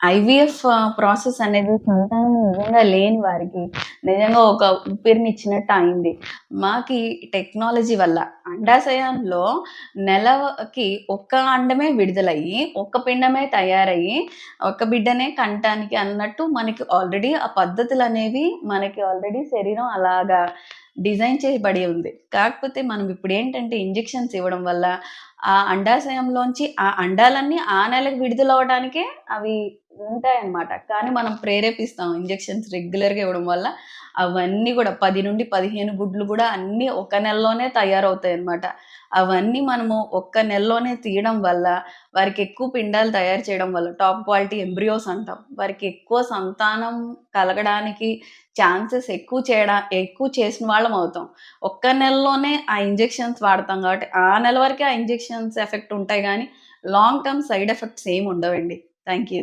IVF process అనేది సంతానం నిజంగా లేని వారికి నిజంగా ఒక ఊపిరినిచ్చినట్టు అయింది. మాకి టెక్నాలజీ వల్ల అండాశయంలో నెలకి ఒక్క అండమే విడుదలయ్యి, ఒక్క పిండమే తయారయ్యి, ఒక్క బిడ్డనే కంటానికి అన్నట్టు మనకి ఆల్రెడీ ఆ పద్ధతులు అనేవి మనకి ఆల్రెడీ శరీరం అలాగా డిజైన్ చేయబడి ఉంది. కాకపోతే మనం ఇప్పుడు ఏంటంటే ఇంజెక్షన్స్ ఇవ్వడం వల్ల ఆ అండాశయంలోంచి ఆ అండాలన్నీ ఆ నెలకు విడుదలవ్వడానికే అవి ఉంటాయన్నమాట. కానీ మనం ప్రేరేపిస్తాం ఇంజెక్షన్స్ రెగ్యులర్‌గా ఇవ్వడం వల్ల అవన్నీ కూడా పది నుండి పదిహేను గుడ్లు కూడా అన్నీ ఒక నెలలోనే తయారవుతాయన్నమాట. అవన్నీ మనము ఒక్క నెలలోనే తీయడం వల్ల వారికి ఎక్కువ పిండాలు తయారు చేయడం వల్ల టాప్ క్వాలిటీ ఎంబ్రియోస్ అంటాం. వారికి ఎక్కువ సంతానం కలగడానికి ఛాన్సెస్ ఎక్కువ చేయడా ఎక్కువ చేసిన వాళ్ళం అవుతాం. ఒక్క నెలలోనే ఆ ఇంజెక్షన్స్ వాడతాం కాబట్టి ఆ నెల వరకే ఆ ఇంజెక్షన్స్ ఎఫెక్ట్ ఉంటాయి కానీ లాంగ్ టర్మ్ సైడ్ ఎఫెక్ట్స్ ఏమి ఉండవండి. Thank you.